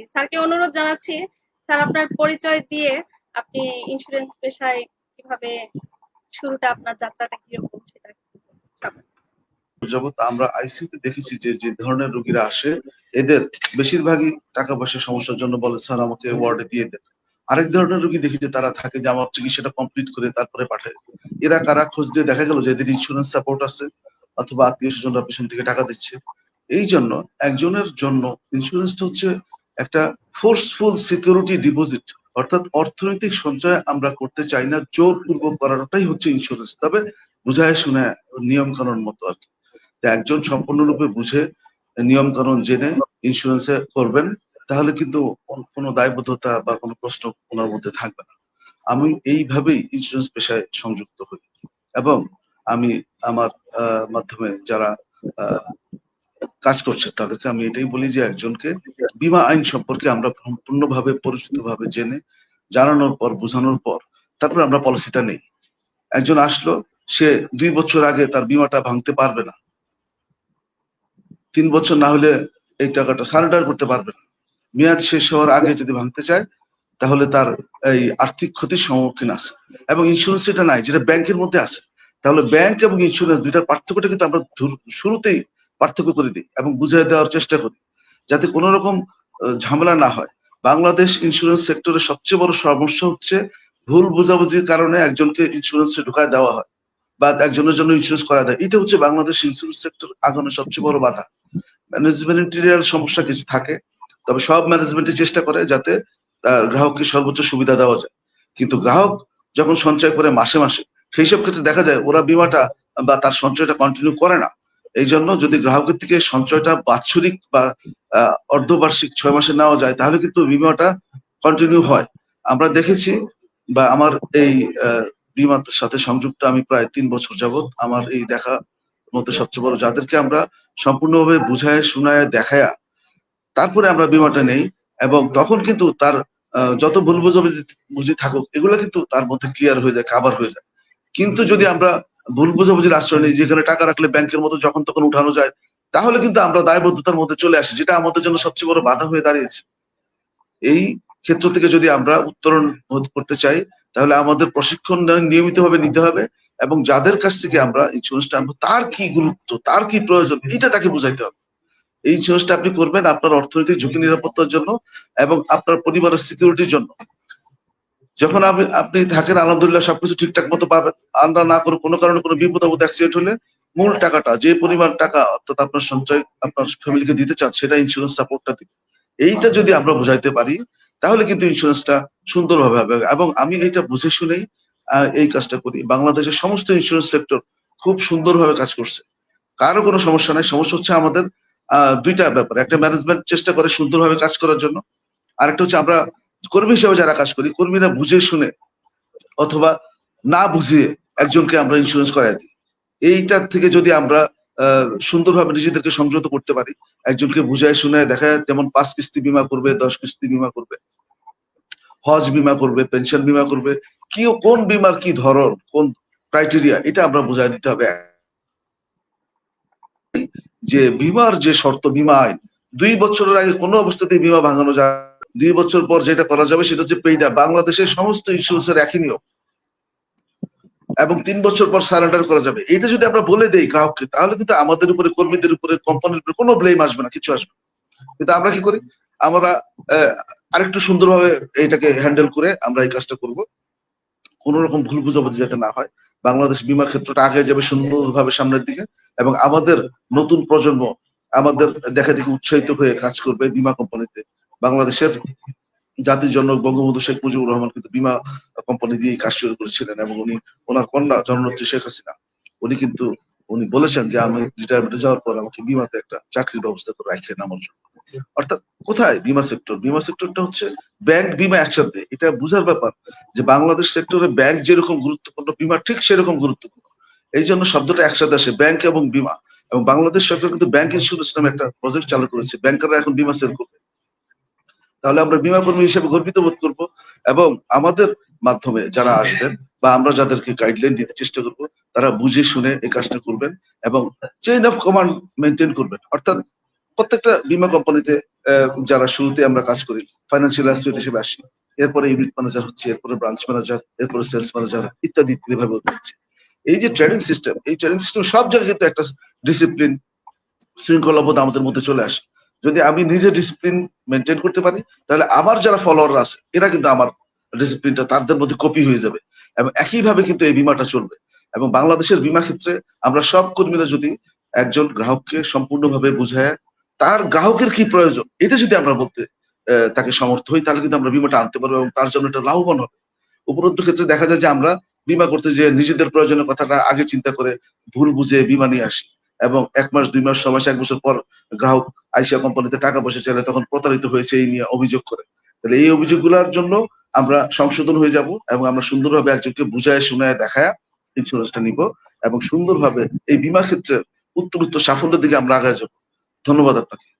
জি স্যারকে অনুরোধ জানাচ্ছি, স্যার আপনার পরিচয় দিয়ে আপনি ইন্স্যুরেন্স পেশায় কীভাবে শুরুটা, আপনার যাত্রাটা কীরকম সেটা আমরা আইসিতে দেখেছি যে যে ধরনের রোগীরা আসে, এদের বেশিরভাগই টাকা পয়সার সমস্যার জন্য বলে, স্যার, আমাকে ওয়ার্ডে দিয়ে দেন। আরেক ধরনের রোগী দেখি যে তারা থাকে যে, আমার চিকিৎসাটা কমপ্লিট করে তারপরে পাঠায়। এরা কারা খোঁজ দিয়ে দেখা গেল যে, এদের ইন্স্যুরেন্স সাপোর্ট আছে, অথবা আত্মীয় স্বজনরা পেছন থেকে টাকা দিচ্ছে। এই জন্য একজনের জন্য ইন্স্যুরেন্সটা হচ্ছে একটা ফোর্সফুল সিকিউরিটি ডিপোজিট অর্থাৎ অর্থনৈতিক সঞ্চয় আমরা করতে চাই না জোর জোরপূর্বক করাটাই হচ্ছে ইন্স্যুরেন্স তবে বুঝায় শুনে নিয়ম কানুন মতো আর কি। একজন সম্পূর্ণরূপে বুঝে নিয়ম কানুন জেনে ইন্স্যুরেন্সে করবেন, তাহলে কিন্তু কোনো দায়বদ্ধতা বা কোনো প্রশ্ন ওনার মধ্যে থাকবে না। আমি এইভাবেই ইন্স্যুরেন্স পেশায় সংযুক্ত হই। এবং আমি আমার মাধ্যমে যারা কাজ করছে, তাদেরকে আমি এটাই বলি যে একজনকে বীমা আইন সম্পর্কে আমরা সম্পূর্ণভাবে পরিচিত ভাবে জেনে, জানানোর পর, বোঝানোর পর, তারপর আমরা পলিসিটা নেই। একজন আসলো, সে দুই বছর আগে তার বীমাটা ভাঙতে পারবে না। তিন বছর না হলে এই টাকাটা সারেন্ডার করতে পারবে না। মেয়াদ শেষ হওয়ার আগে যদি ভাঙতে চায়, তাহলে তার এই আর্থিক ক্ষতির সম্মুখীন আছে। এবং ইন্স্যুরেন্স এটা নাই, যেটা ব্যাংকের মধ্যে আছে, তাহলে ব্যাংক এবং ইন্স্যুরেন্স দুইটার পার্থক্যটা কিন্তু আমরা শুরুতেই পার্থক্য করে দিই এবং বুঝিয়ে দেওয়ার চেষ্টা করি যাতে কোনো রকম ঝামেলা না হয়। বাংলাদেশ ইন্স্যুরেন্স সেক্টরের সবচেয়ে বড় সমস্যা হচ্ছে ভুল বোঝাবুঝির কারণে একজনকে ইন্স্যুরেন্সে ঢুকায় দেওয়া হয় বা একজনের জন্য ইন্স্যুরেন্স করা দেয়। এটা হচ্ছে বাংলাদেশ ইন্স্যুরেন্স সেক্টর আগানোর সবচেয়ে বড় বাধা। ম্যানেজমেন্টেরিয়াল সমস্যা কিছু থাকে, তবে সব ম্যানেজমেন্টের চেষ্টা করে যাতে তার গ্রাহককে সর্বোচ্চ সুবিধা দেওয়া যায়। কিন্তু গ্রাহক যখন সঞ্চয় করে মাসে মাসে সেই সব ক্ষেত্রে দেখা যায় ওরা বিমাটা বা তার সঞ্চয়টা কন্টিনিউ করে না। এই জন্য যদি গ্রাহকের থেকে সঞ্চয়টা বাৎসরিক বা অর্ধবার্ষিক ছয় মাসে নেওয়া যায়, তাহলে কিন্তু বিমাটা কন্টিনিউ হয়। আমরা দেখেছি বা আমার এই বিমার সাথে সংযুক্ত আমি প্রায় তিন বছর যাবত আমার এই দেখা মধ্যে সবচেয়ে বড়, যাদেরকে আমরা সম্পূর্ণভাবে বুঝায়, শুনায়, দেখায়া তারপরে আমরা বিমাটা নেই এবং তখন কিন্তু তার যত ভুল বুঝি থাকুক, এগুলো কিন্তু তার মধ্যে ক্লিয়ার হয়ে যায় কাবার হয়ে যায়। কিন্তু যদি আমরা ভুল বুঝাবুঝির আশ্রয় নেই, যেখানে টাকা রাখলে ব্যাংকের মতো যখন তখন উঠানো যায়, তাহলে কিন্তু আমরা দায়বদ্ধতার মধ্যে চলে আসি, যেটা আমাদের জন্য সবচেয়ে বড় বাধা হয়ে দাঁড়িয়েছে। এই ক্ষেত্র থেকে যদি আমরা উত্তরণ করতে চাই, তাহলে আমাদের প্রশিক্ষণ নিয়মিতভাবে নিতে হবে এবং যাদের কাছ থেকে আমরা ইন্স্যুরেন্সটা আনব, তার কি গুরুত্ব, তার কি প্রয়োজন, এটা তাকে বুঝাইতে হবে। এই ইন্স্যুরেন্সটা আপনি করবেন আপনার অর্থনৈতিক ঝুঁকি নিরাপত্তার জন্য এবং আপনার পরিবারের সিকিউরিটির জন্য। যখন আপনি আপনি থাকেন, আলহামদুলিল্লাহ সবকিছু ঠিকঠাক মতো পাবেন। আমরা না করে কোনো কারণে কোনো বিপদ আপদ অ্যাক্সিডেন্ট হলে মূল টাকাটা, যে পরিমাণ টাকা অর্থাৎ আপনার সঞ্চয়, আপনার ফ্যামিলিকে দিতে চান, সেটা ইন্স্যুরেন্স সাপোর্টটা দিবে। এইটা যদি আমরা বুঝাইতে পারি, তাহলে কিন্তু ইন্স্যুরেন্সটা সুন্দরভাবে হবে। এবং আমি এটা বুঝে শুনেই এই কাজটা করি। বাংলাদেশের সমস্ত ইন্স্যুরেন্স সেক্টর খুব সুন্দরভাবে কাজ করছে। কারও কোনো সমস্যা নাই। সমস্যা হচ্ছে আমাদের দুইটা ব্যাপার। একটা ম্যানেজমেন্ট চেষ্টা করে সুন্দরভাবে কাজ করার জন্য। আরেকটা হচ্ছে আমরা কর্মী হিসেবে যারা কাজ করি, কর্মীরা বুঝে শুনে অথবা না বুঝিয়ে একজনকে আমরা ইন্স্যুরেন্স করাই দিই এইটার থেকে যদি আমরা সুন্দরভাবে নিজেদেরকে সংযত করতে পারি, একজনকে বুঝায় শুনে দেখা যেমন পাঁচ কিস্তি বিমা করবে, দশ কিস্তি বিমা করবে, হজ বিমা করবে পেনশন বিমা করবে, কি কোন বিমার কি ধরন, কোন ক্রাইটেরিয়া এটা আমরা বুঝাই দিতে হবে যে বিমার যে শর্ত, বিমা আইন, দুই বছরের আগে কোনো অবস্থাতেই বিমা ভাঙানো যায়। দুই বছর পর যেটা করা যাবে সেটা হচ্ছে পেইডা বাংলাদেশের সমস্ত ইন্স্যুরেন্সের একই নিয়ম। এবং তিন বছর পর সারেন্ডার করা যাবে। এটা যদি আমরা বলে দেই গ্রাহককে, তাহলে কিন্তু আমাদের উপরে, কর্মীদের উপরে কোম্পানির উপরে কোনো ব্লেম আসবে না, কিছু আসবে। কিন্তু আমরা কি করি? আমরা আরেকটু সুন্দরভাবে এটাকে হ্যান্ডেল করে আমরা এই কাজটা করব। কোন রকম ভুল বুঝাবুঝি যাতে না হয়। বাংলাদেশ বিমা ক্ষেত্রটা আগে যাবে সুন্দরভাবে সামনের দিকে। এবং আমাদের নতুন প্রজন্ম আমাদের দেখা দেখি উৎসাহিত হয়ে কাজ করবে বিমা কোম্পানিতে বাংলাদেশের জাতির জন্য বঙ্গবন্ধু শেখ মুজিবুর রহমান কিন্তু বীমা কোম্পানি দিয়ে কাজ শুরু করেছিলেন এবং উনি ওনার কন্যা জননেত্রী শেখ হাসিনা, উনি কিন্তু উনি বলেছেন যে আমি রিটায়ারমেন্টে যাওয়ার পর আমাকে বিমাতে একটা চাকরির ব্যবস্থা করে রাখেন আমার জন্য। অর্থাৎ কোথায় বিমা সেক্টর বিমা সেক্টরটা হচ্ছে ব্যাংক বিমা একসাথে। এটা বুঝার ব্যাপার যে বাংলাদেশ সেক্টরে ব্যাংক যেরকম গুরুত্বপূর্ণ, বিমা ঠিক সেরকম গুরুত্বপূর্ণ। এই জন্য শব্দটা একসাথে আসে ব্যাংক এবং বিমা। এবং বাংলাদেশ সরকার কিন্তু ব্যাংক ইন্স্যুরেন্স নামে একটা প্রজেক্ট চালু করেছে। ব্যাংকাররা এখন বিমা সেল করবে। তাহলে আমরা বিমা কর্মী হিসেবে গর্বিত বোধ করব এবং আমাদের মাধ্যমে যারা আসবেন বা আমরা যাদেরকে গাইডলাইন দিতে চেষ্টা করব, তারা বুঝে শুনে এই কাজটা করবেন এবং চেইন অফ কমান্ড মেনটেন করবেন। অর্থাৎ প্রত্যেকটা বীমা কোম্পানিতে যারা শুরুতে আমরা কাজ করি ফাইন্যান্সিয়াল অ্যাসোসিয়েট হিসেবে আসি, এরপরে ইউনিট ম্যানেজার হচ্ছে, এরপরে ব্রাঞ্চ ম্যানেজার এরপরে সেলস ম্যানেজার ইত্যাদি ইত্যাদি ভাবে হচ্ছে। এই যে ট্রেডিং সিস্টেম এই ট্রেডিং সিস্টেম সব জায়গায় কিন্তু একটা ডিসিপ্লিন শৃঙ্খলাবোধ আমাদের মধ্যে চলে আসে। যদি আমি নিজে ডিসিপ্লিন মেনটেন করতে পারি, তাহলে আমার যারা ফলোয়ার আছে, এরা কিন্তু আমার ডিসিপ্লিনটা তাদের মধ্যে কপি হয়ে যাবে। এবং একইভাবে কিন্তু এই বিমাটা চলবে। এবং বাংলাদেশের বিমা ক্ষেত্রে আমরা সব কর্মীরা যদি একজন গ্রাহককে সম্পূর্ণভাবে বুঝায়, তার গ্রাহকের কি প্রয়োজন, এটা যদি আমরা বলতে তাকে সমর্থ হই, তাহলে কিন্তু আমরা বিমাটা আনতে পারব এবং তার জন্য এটা লাভবান হবে। উপরন্তু ক্ষেত্রে দেখা যায় যে আমরা বিমা করতে যে নিজেদের প্রয়োজনের কথাটা আগে চিন্তা করে ভুল বুঝে বিমা নিয়ে আসি। এবং এক মাস, দুই মাস সময় মাস, এক বছর পর গ্রাহক আইসিয়া কোম্পানিতে টাকা পয়সা চাইলে তখন প্রতারিত হয়েছে এই নিয়ে অভিযোগ করে। তাহলে এই অভিযোগগুলোর জন্য আমরা সংশোধন হয়ে যাব এবং আমরা সুন্দরভাবে একজনকে বুঝায়, শুনায়, দেখায় ইন্স্যুরেন্সটা নিব এবং সুন্দরভাবে এই বিমা ক্ষেত্রে উত্তর উত্তর সাফল্যের দিকে আমরা আগায় যাব। ধন্যবাদ আপনাকে।